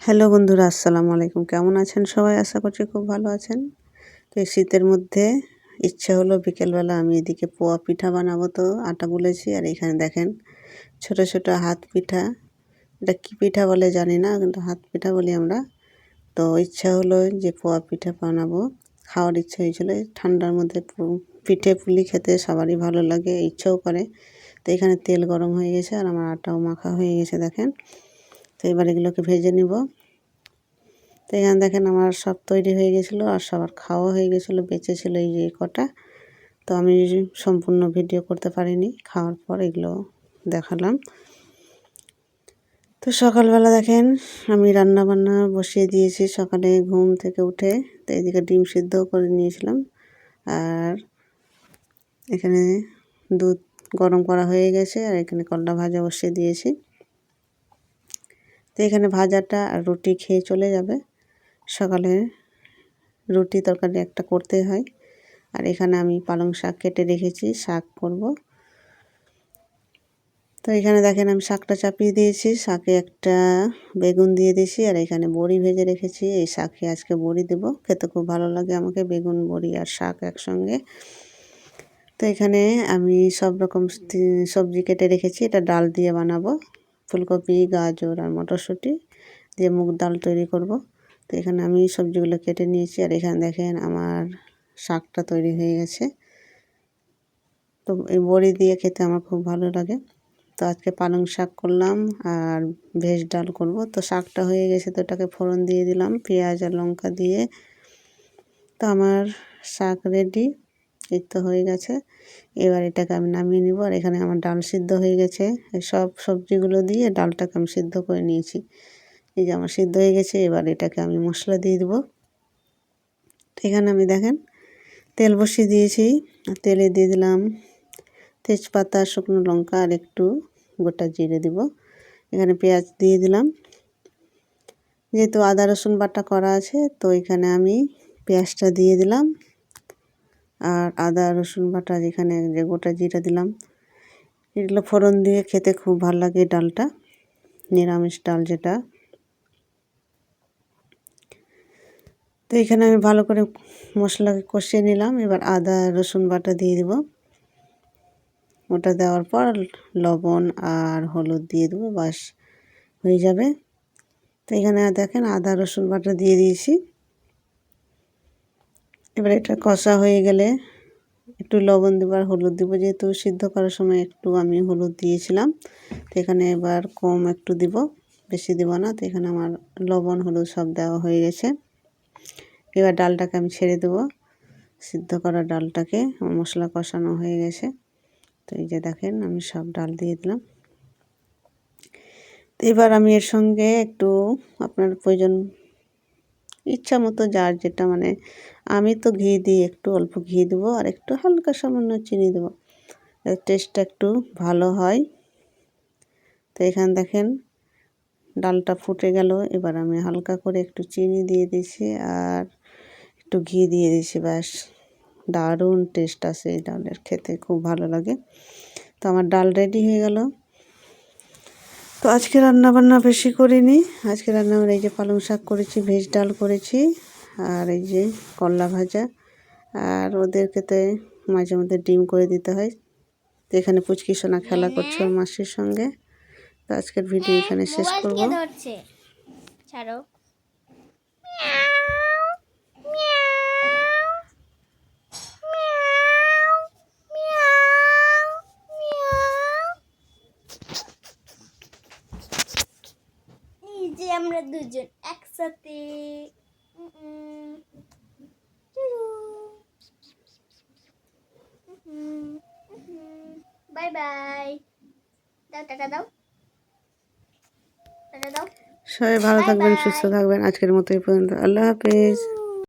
Hello বন্ধুরা, আসসালামু আলাইকুম। কেমন আছেন সবাই? আশা করছি খুব ভালো আছেন। তো এই শীতের মধ্যে ইচ্ছা হলো বিকেলবেলা আমি এদিকে পোয়া পিঠা বানাবো তো, আটা গুলেছি। আর এখানে দেখেন ছোট ছোট হাত পিঠা। এটা কী পিঠা বলে জানি না, কিন্তু হাত পিঠা বলি আমরা। তো ইচ্ছা হলো যে পোয়া পিঠা বানাবো। খাওয়ার ইচ্ছা হয়েছিল। ঠান্ডার মধ্যে পিঠে পুলি খেতে সবারই ভালো লাগে, ইচ্ছাও করে। তো এখানে তেল গরম হয়ে গেছে আর আমার আটাও মাখা হয়ে গেছে, দেখেন। তো এবার এগুলোকে ভেজে নিব। তো এখানে দেখেন আমার সব তৈরি হয়ে গেছিল আর সবার খাওয়া হয়ে গেছিল, বেঁচে ছিল এই যে কটা। তো আমি সম্পূর্ণ ভিডিও করতে পারিনি, খাওয়ার পর এগুলো দেখালাম। তো সকালবেলা দেখেন আমি রান্না বান্না বসিয়ে দিয়েছি সকালে ঘুম থেকে উঠে। তো এদিকে ডিম সিদ্ধ করে নিয়েছিলাম আর এখানে দুধ গরম করা হয়ে গেছে আর এখানে কল্লা ভাজা বসিয়ে দিয়েছি। এখানে ভাজাটা আর রুটি খেয়ে চলে যাবে। সকালে রুটি তরকারি একটা করতে হয়। আর এখানে আমি পালং শাক কেটে রেখেছি, শাক করব। তো এখানে দেখেন আমি শাকটা চাপিয়ে দিয়েছি, শাকে একটা বেগুন দিয়ে দিয়েছি আর এখানে বড়ি ভেজে রেখেছি। এই শাকে আজকে বড়ি দেব, খেতে খুব ভালো লাগে আমাকে বেগুন, বড়ি আর শাক একসঙ্গে। তো এখানে আমি সব রকম সবজি কেটে রেখেছি, এটা ডাল দিয়ে বানাবো। ফুলকপি, গাজর আর মটরশুঁটি দিয়ে মুগ ডাল তৈরি করব। তো এখানে আমি সবজিগুলো কেটে নিয়েছি আর এখানে দেখেন আমার শাকটা তৈরি হয়ে গেছে। তো এই বড়ি দিয়ে খেতে আমার খুব ভালো লাগে। তো আজকে পালং শাক করলাম আর ভেজ ডাল করব। তো শাকটা হয়ে গেছে তো এটাকে ফোড়ন দিয়ে দিলাম, পেঁয়াজ আর লঙ্কা দিয়ে। তো আমার শাক রেডি তো হয়ে গেছে। এবার এটাকে আমি নামিয়ে নিব আর এখানে আমার ডাল সিদ্ধ হয়ে গেছে। সব সবজিগুলো দিয়ে ডালটাকে আমি সিদ্ধ করে নিয়েছি। এই যে আমার সিদ্ধ হয়ে গেছে, এবার এটাকে আমি মশলা দিয়ে দেবো। এখানে আমি দেখেন, তেল বসিয়ে দিয়েছি। তেলে দিয়ে দিলাম তেজপাতা, শুকনো লঙ্কা আর একটু গোটা জিরে দিব। এখানে পেঁয়াজ দিয়ে দিলাম। যেহেতু আদা রসুন বাটা করা আছে, তো এখানে আমি পেঁয়াজটা দিয়ে দিলাম। আর আদা, রসুন বাটা যেখানে যে গোটা জিরা দিলাম। এগুলো ফোড়ন দিয়ে খেতে খুব ভালো লাগে ডালটা, নিরামিষ ডাল যেটা। তো এখানে আমি ভালো করে মশলাকে কষিয়ে নিলাম। এবার আদা, রসুন বাটা দিয়ে দিব। ওটা দেওয়ার পর লবণ আর হলুদ দিয়ে দেবো বাস হয়ে যাবে। তো এখানে দেখেন আদা, রসুন বাটা দিয়ে দিয়েছি। এবার এটা কষা হয়ে গেলে একটু লবণ দেবো আর হলুদ দেবো। যেহেতু সিদ্ধ করার সময় একটু আমি হলুদ দিয়েছিলাম, তো এখানে এবার কম একটু দিব, বেশি দিব না। তো এখানে আমার লবণ হলুদ সব দেওয়া হয়ে গেছে। এবার ডালটাকে আমি ছেড়ে দেবো। সিদ্ধ করা ডালটাকে মশলা কষানো হয়ে গেছে। তো এই যে দেখেন, আমি সব ডাল দিয়ে দিলাম। এবার আমি এর সঙ্গে একটু আপনার প্রয়োজন ইচ্ছা মতো যার যেটা মানে আমি তো ঘি দিই, একটু অল্প ঘি দেবো আর একটু হালকা সামান্য চিনি দেবো। টেস্টটা একটু ভালো হয়। তো এখানে দেখেন, ডালটা ফুটে গেল, এবার আমি হালকা করে একটু চিনি দিয়ে দিয়েছি আর একটু ঘি দিয়ে দিয়েছি, ব্যাস। দারুণ টেস্ট আছে এই ডালের, খেতে খুব ভালো লাগে। তো আমার ডাল রেডি হয়ে গেল। তো আজকে রান্না বান্না বেশি করিনি। আজকে রান্না এই যে পালং শাক করেছি ভেজ ডাল করেছি আর এই যে করলা ভাজা। আর ওদেরকে তো মাঝে মধ্যে ডিম করে দিতে হয়। তো এখানে পুচকি সোনা খেলা করছে মাসির সঙ্গে। তো আজকের ভিডিও এখানে শেষ করব। ছাড়ো যে আমরা দুজন একসাথে। Bye bye. দাও টাকা দাও। টাকা দাও। সবাই ভালো থাকবেন সুস্থ থাকবেন। আজকের মতো এই পর্যন্ত। আল্লাহ হাফেজ।